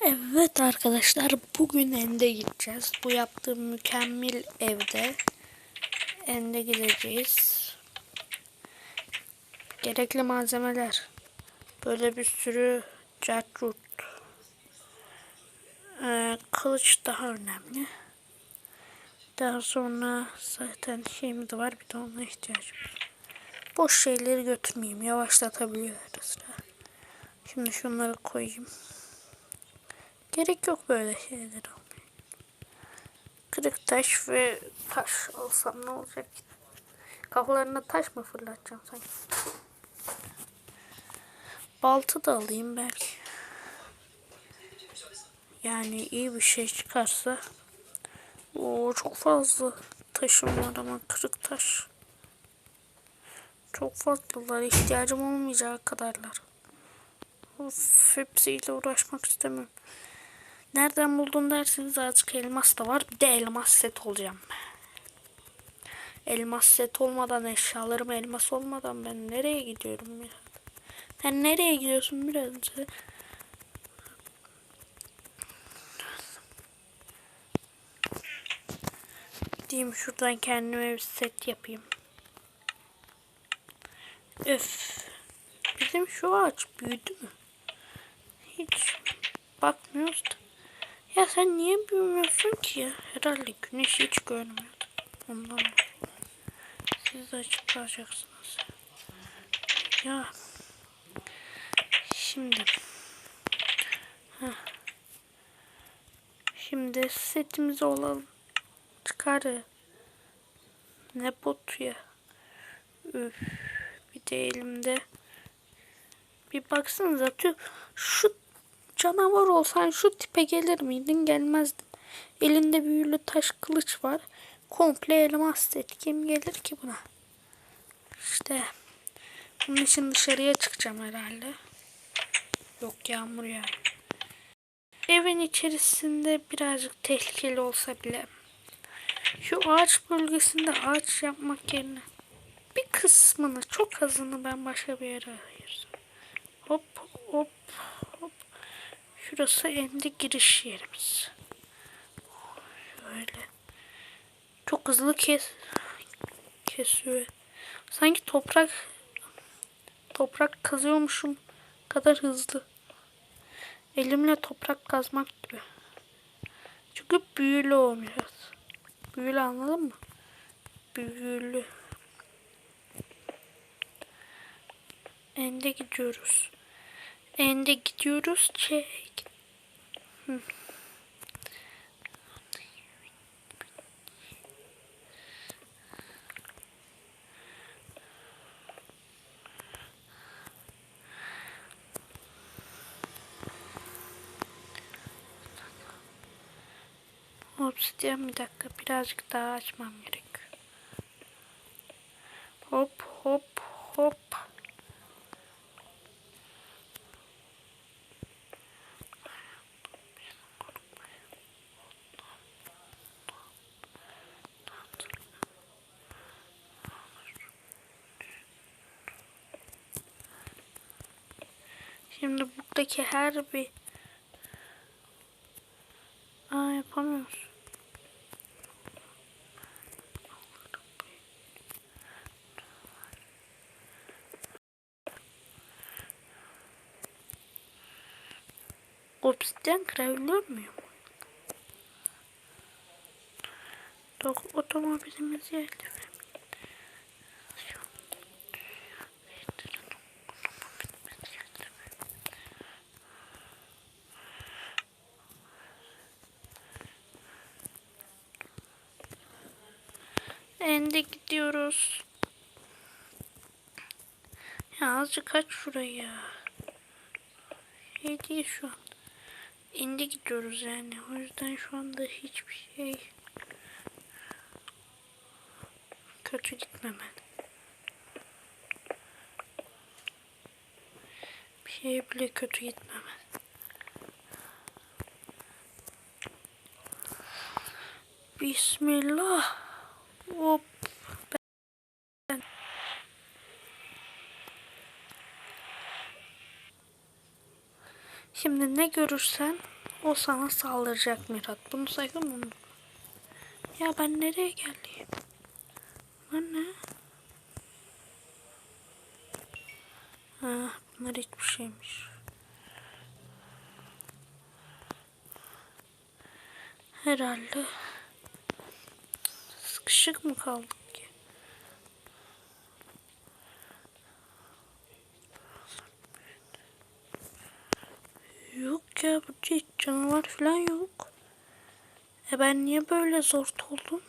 Evet arkadaşlar bugün Ende gideceğiz. Bu yaptığım mükemmel evde Ende gideceğiz. Gerekli malzemeler. Böyle bir sürü cartçut. Ee, kılıç daha önemli. Daha sonra zaten şeyimiz var bir de ona ihtiyacım var. Boş şeyleri götürmeyeyim. Yavaşlatabiliyor ara sıra. Şimdi şunları koyayım. Gerek yok böyle şeyler. Kırık taş ve taş alsam ne olacak? Kafalarına taş mı fırlatacağım sanki? Balta da alayım belki. Yani iyi bir şey çıkarsa. Oo çok fazla taşım var ama kırık taş. Çok fazlalar. ihtiyacım olmayacak kadarlar. Of, hepsiyle uğraşmak istemiyorum. Nereden buldun derseniz azıcık elmas da var. Bir de elmas set olacağım. Elmas set olmadan eşyalarım elmas olmadan ben nereye gidiyorum ya? Sen nereye gidiyorsun biraz önce? Diyeyim şuradan kendime bir set yapayım. Öf. Bizim şu ağaç büyüdü mü? Hiç bakmıyoruz da. Ya sen niye büyümüyorsun ki? Herhalde güneş hiç görmüyor. Ondan siz de açıklayacaksınız. Ya şimdi şimdi setimizi olalım. Çıkar ya. Ne botu ya. Üf. Bir de elimde bir baksanıza şu canavar olsan şu tipe gelir miydin gelmezdin. Elinde büyülü taş kılıç var. Komple elmas set. Kim gelir ki buna? İşte bunun için dışarıya çıkacağım herhalde. Yok yağmur ya. Evin içerisinde birazcık tehlikeli olsa bile şu ağaç bölgesinde ağaç yapmak yerine bir kısmını çok azını ben başka bir yere. Hop hop hop. Şurası endi giriş yerimiz. Şöyle. Çok hızlı kes kesiyor. Sanki toprak toprak kazıyormuşum kadar hızlı. Elimle toprak kazmak gibi. Çünkü büyülü olmuyor. Büyülü anladın mı? Büyülü. Ende gidiyoruz. Ende gidiyoruz. Çek. Hı. Obsidian bir dakika birazcık daha açmam gerek. Hop hop hop. Şimdi buradaki her bir Aa yapamıyoruz. Obsidian kırabiliyor muyum? Dok otomobilimiz geldi. Ende gidiyoruz. Ya azıcık aç şurayı. Şey şu an. Ende gidiyoruz yani. O yüzden şu anda hiçbir şey kötü gitmemeli. Bir şey bile kötü gitmemeli. Bismillah. Hop. Ben... Şimdi ne görürsen O sana saldıracak Mirat. Bunu sakın unutma. Ya ben nereye geldim? Bunlar ne? Ha, bunlar hiçbir şeymiş. Herhalde sıkışık mı kaldık ki? Yok ya burada hiç canavar falan yok. E ben niye böyle zor oldum?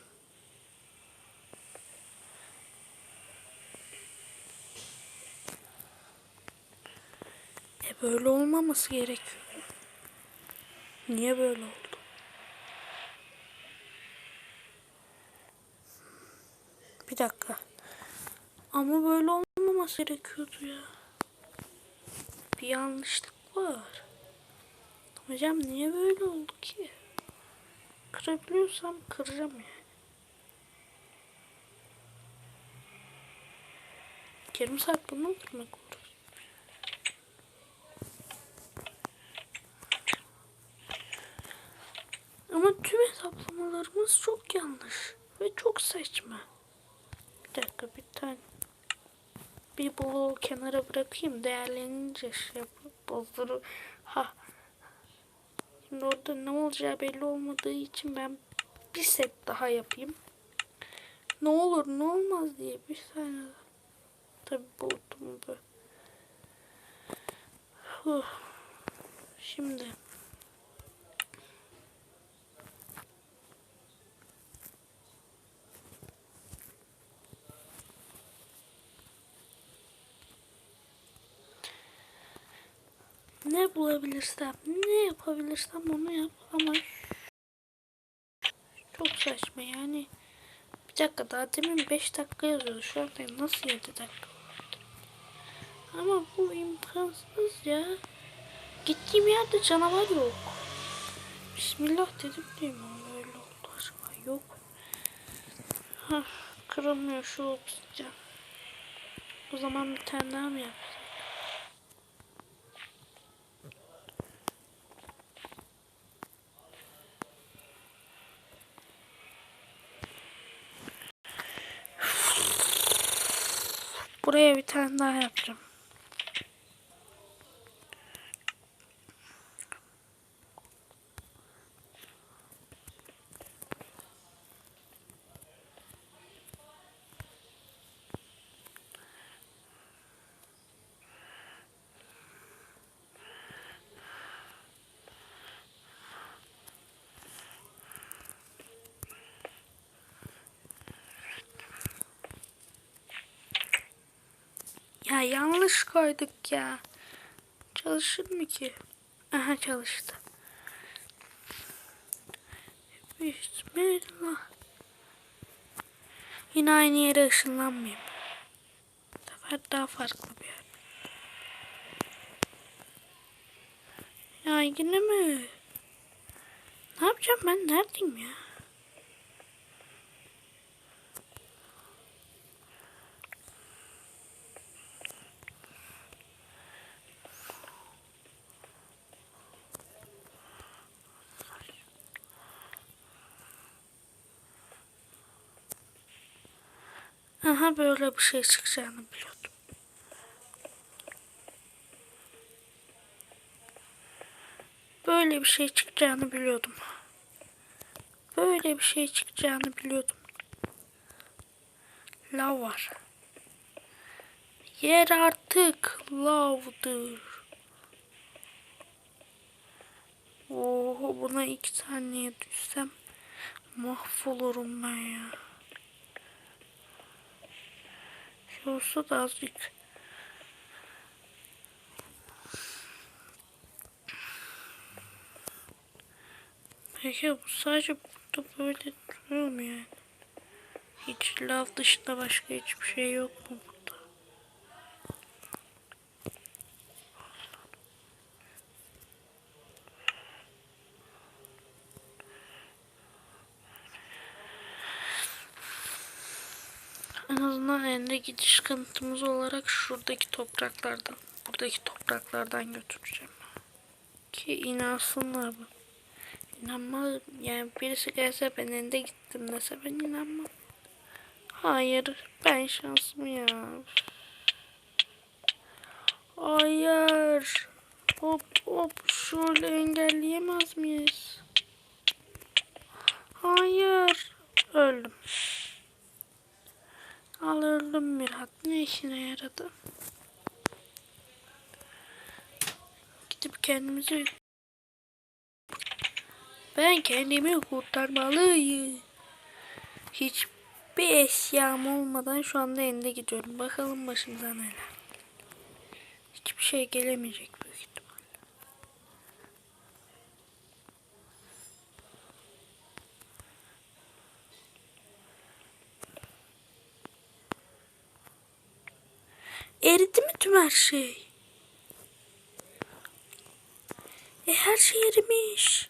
E böyle olmaması gerekiyor. Niye böyle oldu? Bir dakika. Ama böyle olmaması gerekiyordu ya. Bir yanlışlık var. Hocam niye böyle oldu ki? Kırabiliyorsam kıracağım yani. Yarım saat bunu kırmak uğraş? Ama tüm hesaplamalarımız çok yanlış ve çok saçma. Dakika bir tane bir bloğu kenara bırakayım değerlenince şey yapıp bozduru. Ha. Şimdi orada ne olacağı belli olmadığı için ben bir set daha yapayım. Ne olur ne olmaz diye bir saniye. Tabi buldum bu. Huh. Şimdi. Ne bulabilirsem, ne yapabilirsem onu yap ama çok saçma yani. Bir dakika daha demin 5 dakika yazıyordu. Şu anda nasıl 7 dakika oldu? Ama bu imkansız ya. Gittiğim yerde canavar yok. Bismillah dedim değil mi? Öyle oldu acaba. Yok. Hah, kırılmıyor şu obsidyen. O zaman bir tane daha mı yapsak? Buraya bir tane daha yapacağım. Ya yanlış koyduk ya. Çalışır mı ki? Aha çalıştı. Bismillah. Yine aynı yere ışınlanmayayım. Bu sefer daha farklı bir yer. Ya yine mi? Ne yapacağım ben? Neredeyim ya? Aha böyle bir şey çıkacağını biliyordum. Böyle bir şey çıkacağını biliyordum. Böyle bir şey çıkacağını biliyordum. Lav var. Yer artık lavdır. Oo, buna iki saniye düşsem mahvolurum ben ya. Şey olsa da azıcık. Peki bu sadece burada böyle duruyor mu yani? Hiç lav dışında başka hiçbir şey yok mu burada? En azından ende gidiş kanıtımız olarak şuradaki topraklardan, buradaki topraklardan götüreceğim. Ki inansınlar bu. İnanmam. Yani birisi gelse ben ende gittim dese ben inanmam. Hayır. Ben şansım ya. Hayır. Hop hop şöyle engelleyemez miyiz? Hayır. Öldüm. Al öldüm Mirat. Ne işine yaradı? Gidip kendimizi ben kendimi kurtarmalıyım. Hiçbir eşyam olmadan şu anda ende gidiyorum. Bakalım başımıza neler. Hiçbir şey gelemeyecek büyük Eridi mi tüm her şey? E her şey erimiş.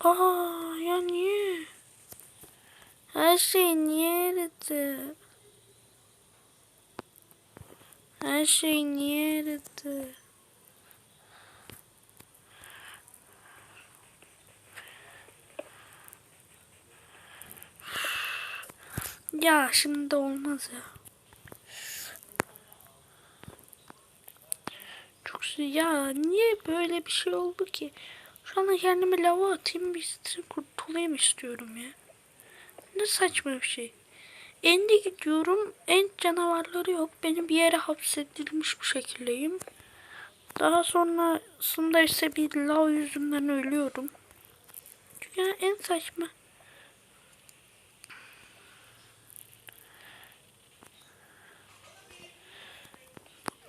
Aa ya niye? Her şey niye eridi? Her şey niye eridi? Ya şimdi olmaz ya. Çok şey ya niye böyle bir şey oldu ki? Şu anda kendimi lava atayım bir kurtulayım istiyorum ya. Ne saçma bir şey. Ende gidiyorum. En canavarları yok. Benim bir yere hapsedilmiş bu şekildeyim. Daha sonrasında ise bir lav yüzünden ölüyorum. Dünya en saçma.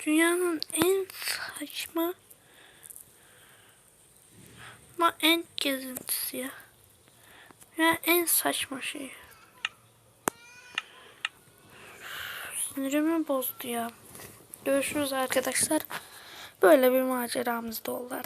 Dünyanın en saçma ama en gezintisi ya. Ya en saçma şey. Sinirimi bozdu ya. Görüşürüz arkadaşlar. Böyle bir maceramız da oldu.